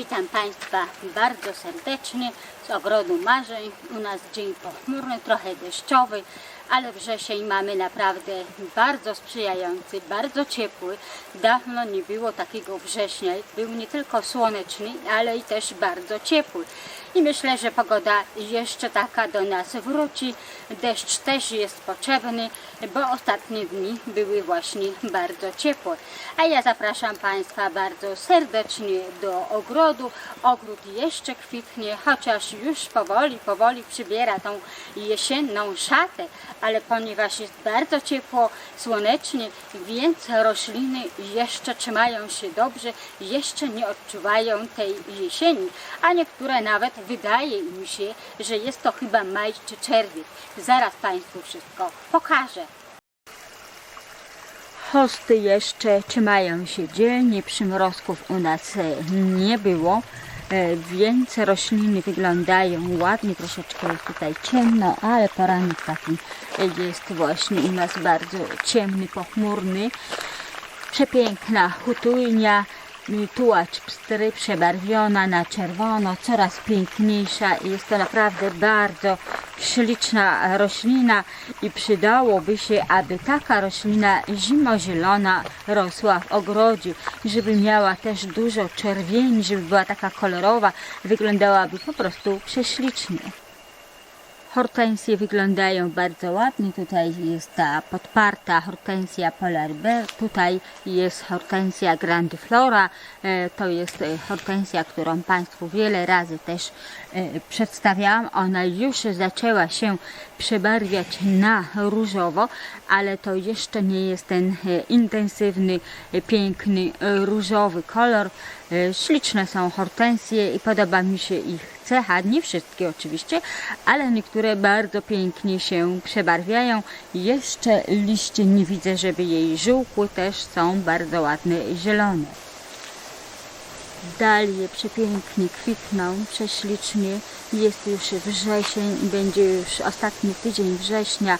Witam Państwa bardzo serdecznie z ogrodu marzeń. U nas dzień pochmurny, trochę deszczowy, ale wrzesień mamy naprawdę bardzo sprzyjający, bardzo ciepły. Dawno nie było takiego września. Był nie tylko słoneczny, ale i też bardzo ciepły. I myślę, że pogoda jeszcze taka do nas wróci. Deszcz też jest potrzebny, bo ostatnie dni były właśnie bardzo ciepłe. A ja zapraszam Państwa bardzo serdecznie do ogrodu. Ogród jeszcze kwitnie, chociaż już powoli, powoli przybiera tą jesienną szatę, ale ponieważ jest bardzo ciepło, słonecznie, więc rośliny jeszcze trzymają się dobrze, jeszcze nie odczuwają tej jesieni, a niektóre nawet wydaje im się, że jest to chyba maj czy czerwiec. Zaraz Państwu wszystko pokażę. Hosty jeszcze trzymają się dzielnie, przymrozków u nas e, nie było, e, więc rośliny wyglądają ładnie, troszeczkę jest tutaj ciemno, ale poranek taki jest właśnie u nas bardzo ciemny, pochmurny. Przepiękna hutujnia, tułacz pstry przebarwiona na czerwono, coraz piękniejsza i jest to naprawdę bardzo śliczna roślina i przydałoby się, aby taka roślina zimozielona rosła w ogrodzie, żeby miała też dużo czerwieni, żeby była taka kolorowa, wyglądałaby po prostu prześlicznie. Hortensje wyglądają bardzo ładnie. Tutaj jest ta podparta hortensja Polar Bear. Tutaj jest hortensja Grandiflora. E, To jest e, hortensja, którą Państwu wiele razy też e, przedstawiałam. Ona już zaczęła się przebarwiać na różowo, ale to jeszcze nie jest ten intensywny, piękny różowy kolor. Śliczne są hortensje i podoba mi się ich cecha, nie wszystkie oczywiście, ale niektóre bardzo pięknie się przebarwiają. Jeszcze liście nie widzę, żeby jej żółkły też są bardzo ładne zielone. Dalie przepięknie kwitną, prześlicznie. Jest już wrzesień, będzie już ostatni tydzień września,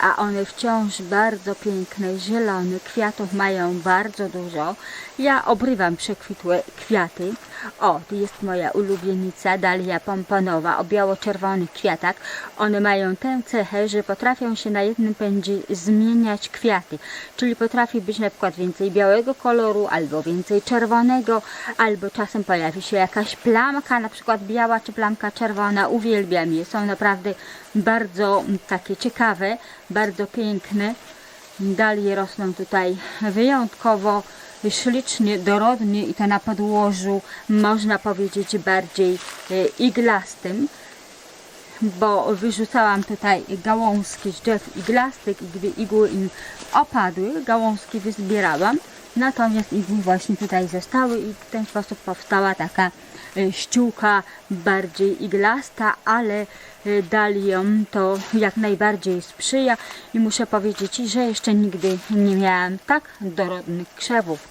a one wciąż bardzo piękne, zielone. Kwiatów mają bardzo dużo. Ja obrywam przekwitłe kwiaty. O, tu jest moja ulubienica Dalia pomponowa o biało-czerwonych kwiatach. One mają tę cechę, że potrafią się na jednym pędzie zmieniać kwiaty. Czyli potrafi być na przykład więcej białego koloru, albo więcej czerwonego, albo czasem pojawi się jakaś plamka, na przykład biała czy plamka czerwona. Uwielbiam je. Są naprawdę bardzo takie ciekawe, bardzo piękne. Dalie rosną tutaj wyjątkowo ślicznie, dorodnie i to na podłożu można powiedzieć bardziej e, iglastym bo wyrzucałam tutaj gałązki z drzew iglastych i gdy igły im opadły, gałązki wyzbierałam, natomiast igły właśnie tutaj zostały i w ten sposób powstała taka e, ściółka bardziej iglasta, ale e, daliom to jak najbardziej sprzyja i muszę powiedzieć, że jeszcze nigdy nie miałam tak dorodnych krzewów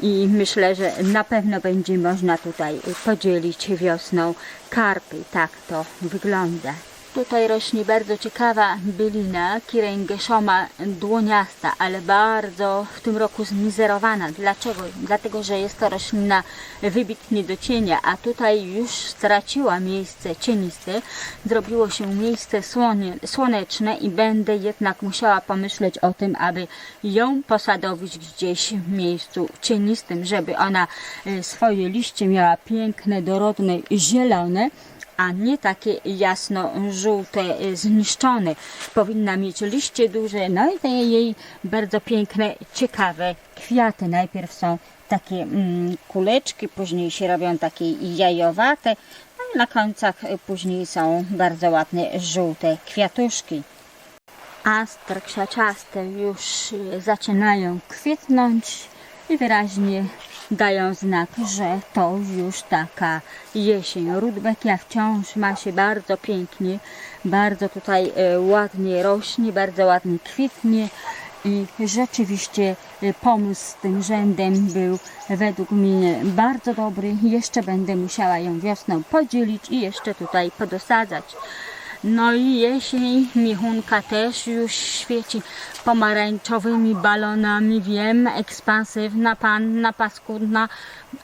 i myślę, że na pewno będzie można tutaj podzielić wiosną karpy. Tak to wygląda. Tutaj rośnie bardzo ciekawa bylina Kirengeszoma dłoniasta, ale bardzo w tym roku zmizerowana. Dlaczego? Dlatego, że jest to roślina wybitnie do cienia, a tutaj już straciła miejsce cieniste, zrobiło się miejsce słonie, słoneczne i będę jednak musiała pomyśleć o tym, aby ją posadowić gdzieś w miejscu cienistym, żeby ona e, swoje liście miała piękne, dorodne, zielone a nie takie jasno-żółte, y, zniszczone. Powinna mieć liście duże, no i te jej bardzo piękne, ciekawe kwiaty. Najpierw są takie mm, kuleczki, później się robią takie jajowate, no i na końcach y, później są bardzo ładne, żółte kwiatuszki. Astry krzaczaste już y, zaczynają kwitnąć i wyraźnie dają znak, że to już taka jesień. Rudbekia wciąż ma się bardzo pięknie, bardzo tutaj e, ładnie rośnie, bardzo ładnie kwitnie i rzeczywiście e, pomysł z tym rzędem był według mnie bardzo dobry. Jeszcze będę musiała ją wiosną podzielić i jeszcze tutaj podosadzać. No i jesień, michunka też już świeci pomarańczowymi balonami, wiem, ekspansywna panna, paskudna,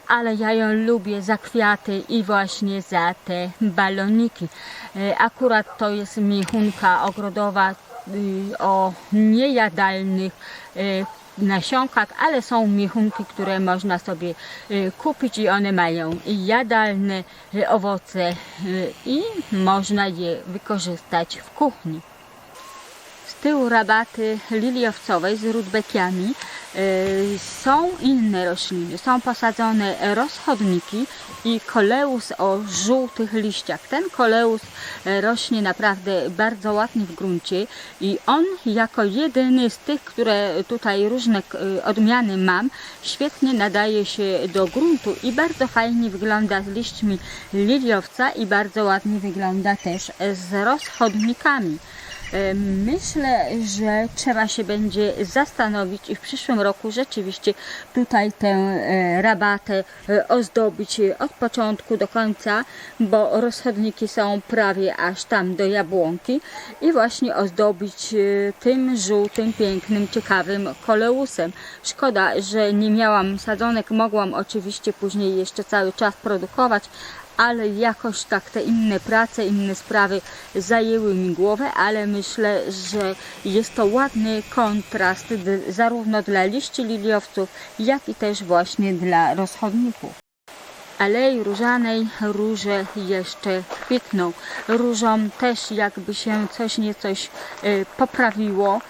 ale ja ją lubię za kwiaty i właśnie za te baloniki. E, Akurat to jest michunka ogrodowa y, o niejadalnych y, nasionkach, ale są michunki, które można sobie y, kupić i one mają jadalne y, owoce y, i można je wykorzystać w kuchni. Z tyłu rabaty liliowcowej z rudbekiami są inne rośliny. Są posadzone rozchodniki i koleus o żółtych liściach. Ten koleus y, rośnie naprawdę bardzo ładnie w gruncie i on jako jedyny z tych, które tutaj różne y, odmiany mam, świetnie nadaje się do gruntu i bardzo fajnie wygląda z liśćmi liliowca i bardzo ładnie wygląda też z rozchodnikami. Myślę, że trzeba się będzie zastanowić i w przyszłym roku rzeczywiście tutaj tę e, rabatę e, ozdobić e, od początku do końca, bo rozchodniki są prawie aż tam do jabłonki i właśnie ozdobić tym żółtym, pięknym, ciekawym koleusem. Szkoda, że nie miałam sadzonek, mogłam oczywiście później jeszcze cały czas produkować, ale jakoś tak te inne prace, inne sprawy zajęły mi głowę, ale myślę, że jest to ładny kontrast zarówno dla liści liliowców, jak i też właśnie dla rozchodników. Alei różanej róże jeszcze kwitną. Różom też jakby się coś niecoś e, poprawiło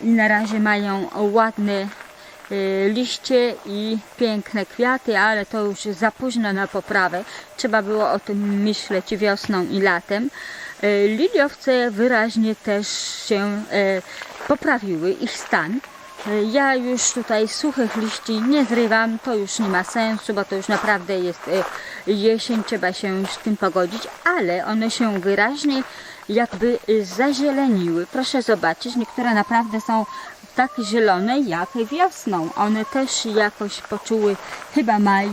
i na razie mają ładne e, liście i piękne kwiaty, ale to już za późno na poprawę. Trzeba było o tym myśleć wiosną i latem. E, Liliowce wyraźnie też się e, poprawiły, ich stan. Ja już tutaj suchych liści nie zrywam, to już nie ma sensu, bo to już naprawdę jest jesień, trzeba się już z tym pogodzić, ale one się wyraźnie jakby zazieleniły. Proszę zobaczyć, niektóre naprawdę są tak zielone jak wiosną. One też jakoś poczuły chyba maj e,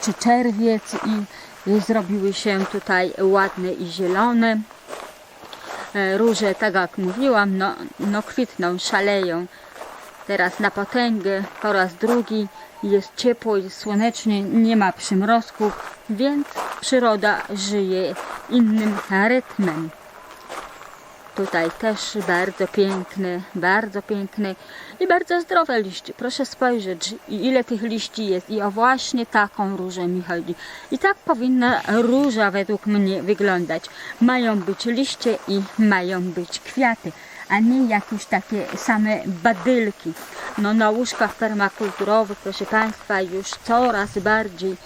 czy czerwiec i zrobiły się tutaj ładne i zielone. E, Róże, tak jak mówiłam, no, no kwitną, szaleją. Teraz na potęgę po raz drugi jest ciepło, jest słonecznie, nie ma przymrozków, więc przyroda żyje innym rytmem. Tutaj też bardzo piękne, bardzo piękne i bardzo zdrowe liście. Proszę spojrzeć, ile tych liści jest. I o właśnie taką różę mi chodzi. I tak powinna róża według mnie wyglądać. Mają być liście i mają być kwiaty, a nie jakieś takie same badylki. No na łóżkach permakulturowych, proszę Państwa, już coraz bardziej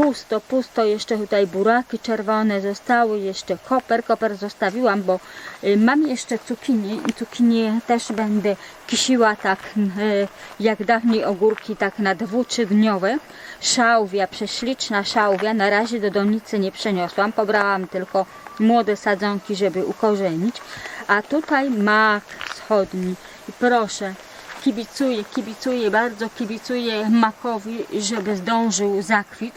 pusto, pusto, jeszcze tutaj buraki czerwone zostały, jeszcze koper, koper zostawiłam, bo y, mam jeszcze cukinię i cukinię też będę kisiła tak y, jak dawniej ogórki, tak na dwu, trzydniowe. Szałwia, prześliczna szałwia, na razie do donicy nie przeniosłam, pobrałam tylko młode sadzonki, żeby ukorzenić, a tutaj mak wschodni. Proszę, kibicuję, kibicuję, bardzo kibicuję makowi, żeby zdążył zakwit.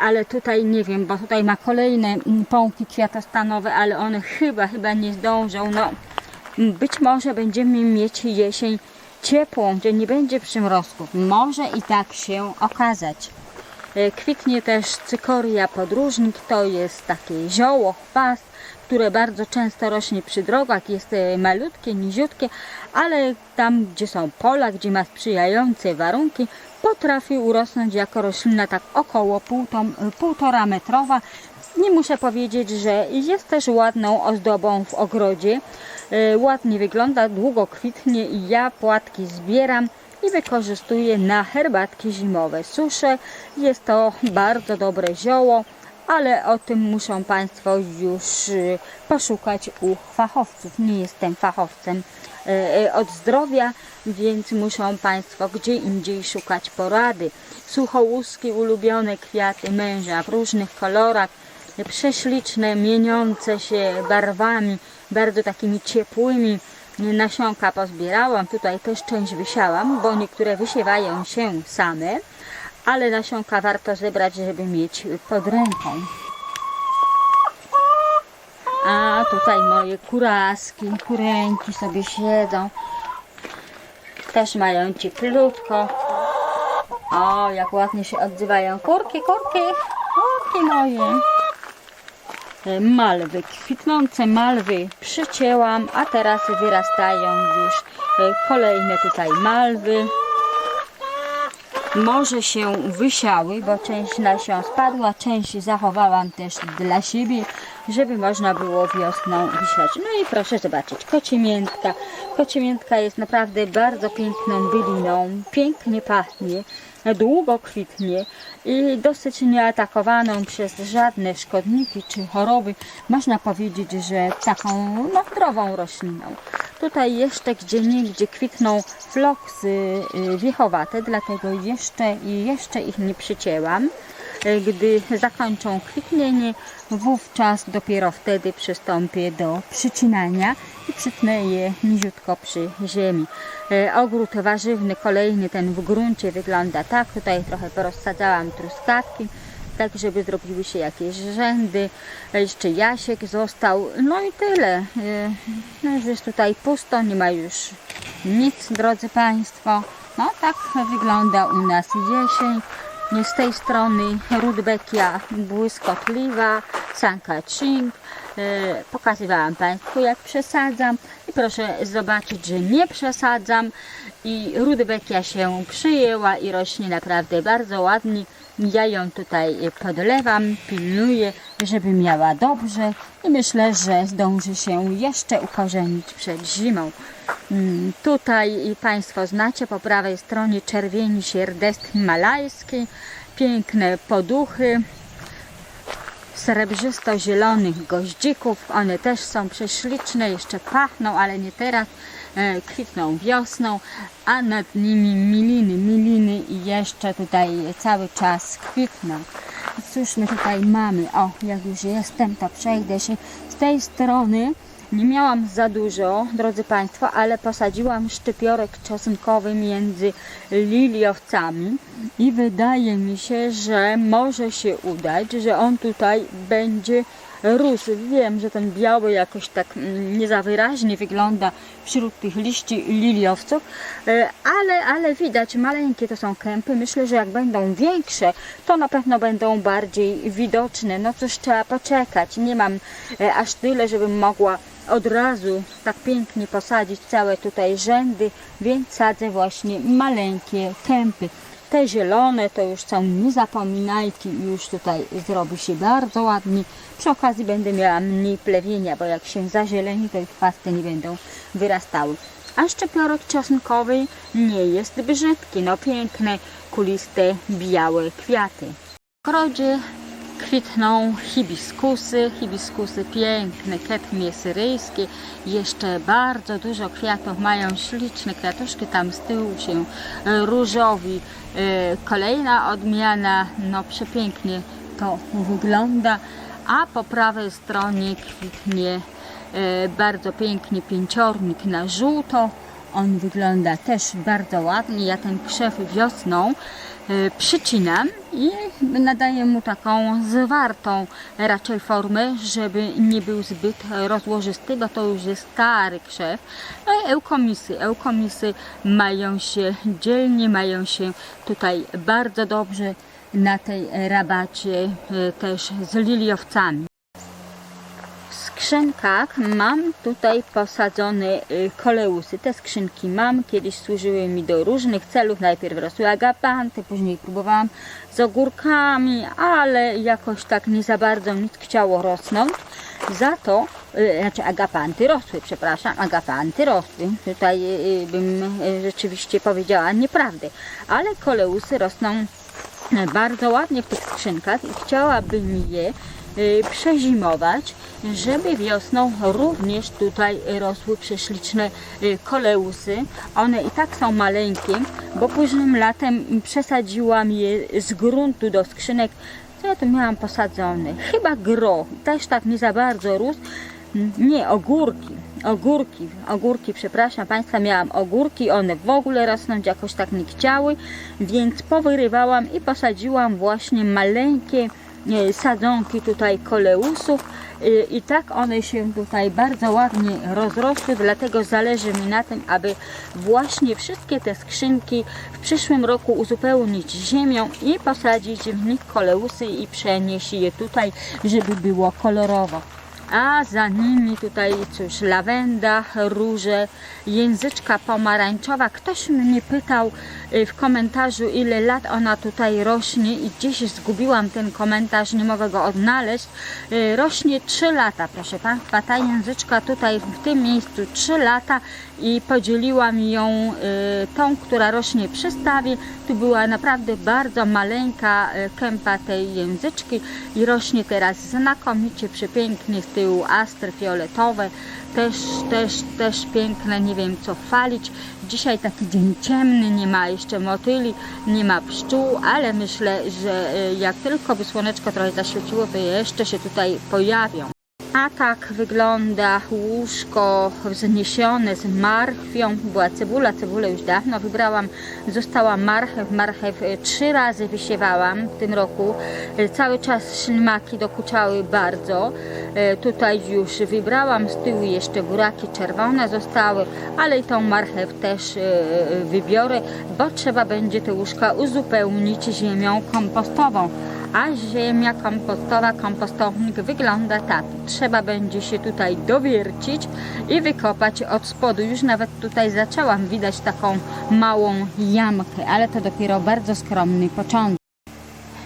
Ale tutaj nie wiem, bo tutaj ma kolejne pąki kwiatostanowe, ale one chyba, chyba nie zdążą. No, być może będziemy mieć jesień ciepłą, gdzie nie będzie przymrozków. Może i tak się okazać. E, Kwitnie też cykoria podróżnik, to jest takie zioło, chwast, które bardzo często rośnie przy drogach, jest e, malutkie, niziutkie, ale tam, gdzie są pola, gdzie ma sprzyjające warunki, potrafi urosnąć jako roślina tak około półtom, półtora metrowa. Nie muszę powiedzieć, że jest też ładną ozdobą w ogrodzie. E, Ładnie wygląda, długo kwitnie i ja płatki zbieram i wykorzystuję na herbatki zimowe. Suszę, jest to bardzo dobre zioło, ale o tym muszą Państwo już y, poszukać u fachowców. Nie jestem fachowcem e, e, od zdrowia, więc muszą Państwo gdzie indziej szukać porady. Suchołuski, ulubione kwiaty męża w różnych kolorach, prześliczne, mieniące się barwami, bardzo takimi ciepłymi. Nasionka pozbierałam, tutaj też część wysiałam, bo niektóre wysiewają się same, ale nasionka warto zebrać, żeby mieć pod ręką. A tutaj moje kuraski, kureńki sobie siedzą. Też mają cieplutko. O, jak ładnie się odzywają. Kurki, kurki, kurki moje. E, Malwy, kwitnące malwy przycięłam, a teraz wyrastają już e, kolejne tutaj malwy. Może się wysiały, bo część nasion spadła, część zachowałam też dla siebie, żeby można było wiosną wysiać. No i proszę zobaczyć, kociemiętka. Kociemiętka jest naprawdę bardzo piękną byliną, pięknie pachnie, długo kwitnie i dosyć nieatakowaną przez żadne szkodniki czy choroby. Można powiedzieć, że taką no, zdrową rośliną. Tutaj jeszcze gdzie niegdzie kwitną floksy y, wiechowate, dlatego jeszcze i jeszcze ich nie przycięłam. Y, Gdy zakończą kwitnienie, wówczas dopiero wtedy przystąpię do przycinania i przytnę je niziutko przy ziemi. Y, Ogród warzywny kolejny, ten w gruncie wygląda tak. Tutaj trochę porozsadzałam truskawki tak żeby zrobiły się jakieś rzędy. Jeszcze Jasiek został. No i tyle. Yy, No już jest tutaj pusto, nie ma już nic, drodzy Państwo. No tak wygląda u nas jesień. Z tej strony Rudbekia błyskotliwa, Sanka Ching. Yy, Pokazywałam Państwu jak przesadzam i proszę zobaczyć, że nie przesadzam i Rudbekia się przyjęła i rośnie naprawdę bardzo ładnie. Ja ją tutaj podlewam, pilnuję, żeby miała dobrze i myślę, że zdąży się jeszcze ukorzenić przed zimą. Mm, Tutaj Państwo znacie po prawej stronie czerwieni sierdeст himalajski, piękne poduchy, srebrzysto-zielonych goździków. One też są prześliczne, jeszcze pachną, ale nie teraz. E, kwitną wiosną, a nad nimi miliny, miliny i jeszcze tutaj cały czas kwitną. Cóż my tutaj mamy? O, jak już jestem, to przejdę się z tej strony. Nie miałam za dużo, drodzy Państwo, ale posadziłam szczypiorek czosnkowy między liliowcami i wydaje mi się, że może się udać, że on tutaj będzie rósł. Wiem, że ten biały jakoś tak mm, nie za wyraźnie wygląda wśród tych liści liliowców, e, ale, ale widać, maleńkie to są kępy. Myślę, że jak będą większe, to na pewno będą bardziej widoczne. No cóż, trzeba poczekać. Nie mam e, aż tyle, żebym mogła od razu tak pięknie posadzić całe tutaj rzędy, więc sadzę właśnie maleńkie kępy. Te zielone to już są niezapominajki i już tutaj zrobi się bardzo ładnie. Przy okazji będę miała mniej plewienia, bo jak się zazieleni, to ich chwasty nie będą wyrastały. A szczypiorek czosnkowy nie jest brzydki, no piękne, kuliste, białe kwiaty. W kwitną hibiskusy, hibiskusy piękne, ketmie syryjskie, jeszcze bardzo dużo kwiatów, mają śliczne kwiatuszki, tam z tyłu się różowi. E, Kolejna odmiana, no przepięknie to wygląda, a po prawej stronie kwitnie e, bardzo pięknie pięciornik na żółto. On wygląda też bardzo ładnie. Ja ten krzew wiosną przycinam i nadaję mu taką zwartą raczej formę, żeby nie był zbyt rozłożysty, bo to już jest stary krzew. No eukomisy. Eukomisy mają się dzielnie, mają się tutaj bardzo dobrze na tej rabacie e, też z liliowcami. Skrzynkach mam tutaj posadzone y, koleusy. Te skrzynki mam, kiedyś służyły mi do różnych celów. Najpierw rosły agapanty, później próbowałam z ogórkami, ale jakoś tak nie za bardzo nic chciało rosnąć. Za to, y, znaczy agapanty rosły, przepraszam, agapanty rosły. Tutaj y, bym rzeczywiście powiedziała nieprawdę, ale koleusy rosną bardzo ładnie w tych skrzynkach i chciałabym je przezimować, żeby wiosną również tutaj rosły prześliczne y, koleusy. One i tak są maleńkie, bo późnym latem przesadziłam je z gruntu do skrzynek. Co ja tu miałam posadzone? Chyba gro, też tak nie za bardzo rósł. Nie, ogórki. Ogórki, ogórki, przepraszam Państwa, miałam ogórki, one w ogóle rosnąć jakoś tak nie chciały, więc powyrywałam i posadziłam właśnie maleńkie sadzonki tutaj koleusów Y, I tak one się tutaj bardzo ładnie rozrosły, dlatego zależy mi na tym, aby właśnie wszystkie te skrzynki w przyszłym roku uzupełnić ziemią i posadzić w nich koleusy i przenieść je tutaj, żeby było kolorowo. A za nimi tutaj cóż, lawenda, róże, języczka pomarańczowa. Ktoś mnie pytał y, w komentarzu, ile lat ona tutaj rośnie i gdzieś zgubiłam ten komentarz, nie mogę go odnaleźć. Y, Rośnie 3 lata, proszę Państwa. Ta języczka tutaj w tym miejscu 3 lata i podzieliłam ją y, tą, która rośnie przy stawie. Tu była naprawdę bardzo maleńka y, kępa tej języczki i rośnie teraz znakomicie, przepięknie z tyłu astry fioletowe. Też, też, też piękne, nie wiem co chwalić. Dzisiaj taki dzień ciemny, nie ma jeszcze motyli, nie ma pszczół, ale myślę, że y, jak tylko by słoneczko trochę zaświeciło, to jeszcze się tutaj pojawią. A tak wygląda łóżko wzniesione z marchwią. Była cebula, cebulę już dawno wybrałam. Została marchew, marchew e, trzy razy wysiewałam w tym roku. E, Cały czas ślimaki dokuczały bardzo. E, Tutaj już wybrałam, z tyłu jeszcze buraki czerwone zostały, ale i tą marchew też wybiorę, bo trzeba będzie te łóżka uzupełnić ziemią kompostową. A ziemia kompostowa, kompostownik wygląda tak. Trzeba będzie się tutaj dowiercić i wykopać od spodu. Już nawet tutaj zaczęłam widać taką małą jamkę, ale to dopiero bardzo skromny początek.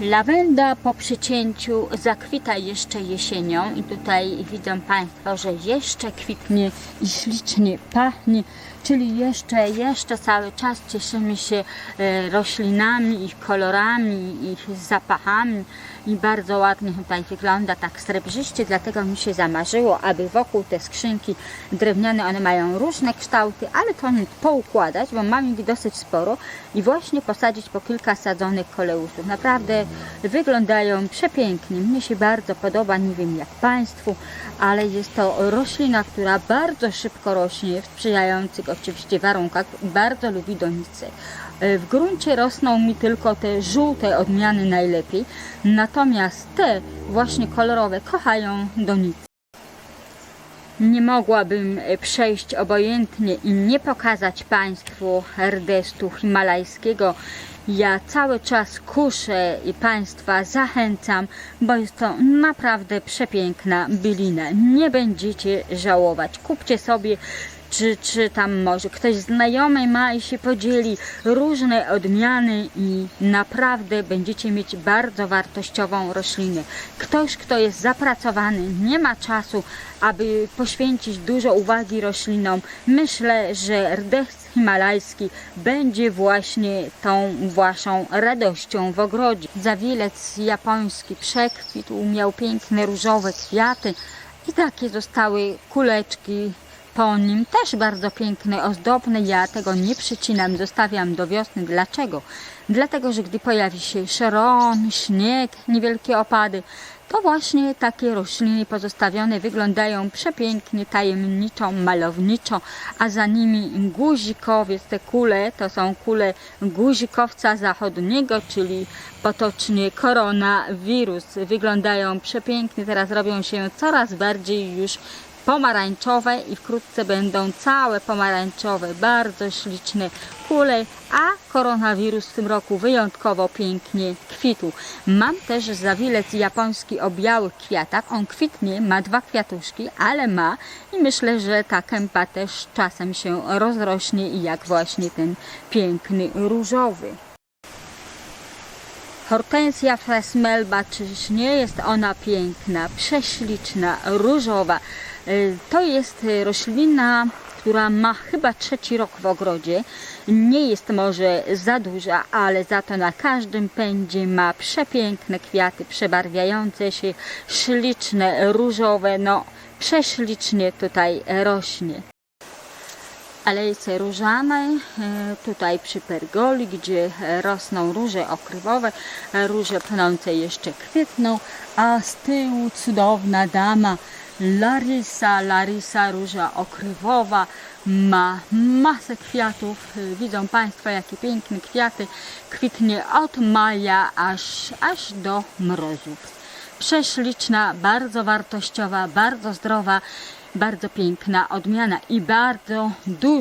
Lawenda po przycięciu zakwita jeszcze jesienią i tutaj widzą Państwo, że jeszcze kwitnie i ślicznie pachnie, czyli jeszcze, jeszcze cały czas cieszymy się e, roślinami, ich kolorami, ich zapachami i bardzo ładnie tutaj wygląda tak srebrzyście, dlatego mi się zamarzyło, aby wokół te skrzynki drewniane, one mają różne kształty, ale to poukładać, bo mam ich dosyć sporo i właśnie posadzić po kilka sadzonych koleusów. Naprawdę wyglądają przepięknie. Mnie się bardzo podoba, nie wiem jak Państwu, ale jest to roślina, która bardzo szybko rośnie w sprzyjających oczywiście warunkach bardzo lubi donice. E, W gruncie rosną mi tylko te żółte odmiany najlepiej, natomiast te właśnie kolorowe kochają donice. Nie mogłabym e, przejść obojętnie i nie pokazać Państwu herdestu himalajskiego. Ja cały czas kuszę i Państwa zachęcam, bo jest to naprawdę przepiękna bylina. Nie będziecie żałować. Kupcie sobie czy, czy tam może ktoś znajomy ma i się podzieli różne odmiany i naprawdę będziecie mieć bardzo wartościową roślinę. Ktoś, kto jest zapracowany, nie ma czasu, aby poświęcić dużo uwagi roślinom, myślę, że rdest himalajski będzie właśnie tą waszą radością w ogrodzie. Zawilec japoński przekwitł, miał piękne różowe kwiaty i takie zostały kuleczki po nim też bardzo piękne, ozdobne. Ja tego nie przycinam, zostawiam do wiosny. Dlaczego? Dlatego, że gdy pojawi się szeron, śnieg, niewielkie opady, to właśnie takie rośliny pozostawione wyglądają przepięknie, tajemniczo, malowniczo, a za nimi guzikowiec, te kule, to są kule guzikowca zachodniego, czyli potocznie koronawirus. Wyglądają przepięknie, teraz robią się coraz bardziej już pomarańczowe i wkrótce będą całe pomarańczowe, bardzo śliczne kule, a koronawirus w tym roku wyjątkowo pięknie kwitł. Mam też zawilec japoński o białych kwiatach. On kwitnie, ma dwa kwiatuszki, ale ma i myślę, że ta kępa też czasem się rozrośnie i jak właśnie ten piękny różowy. Hortensja Fresmelba, czyż nie jest ona piękna, prześliczna, różowa. Y, To jest y, roślina, która ma chyba trzeci rok w ogrodzie. Nie jest może za duża, ale za to na każdym pędzie ma przepiękne kwiaty, przebarwiające się, śliczne, różowe, no prześlicznie tutaj rośnie alejce różanej, e, tutaj przy pergoli, gdzie rosną róże okrywowe, e, róże pnące jeszcze kwitną, a z tyłu cudowna dama Larysa, Larysa róża okrywowa, ma masę kwiatów, widzą Państwo jakie piękne kwiaty, kwitnie od maja aż, aż do mrozów. prześliczna, bardzo wartościowa, bardzo zdrowa, bardzo piękna odmiana i bardzo dużo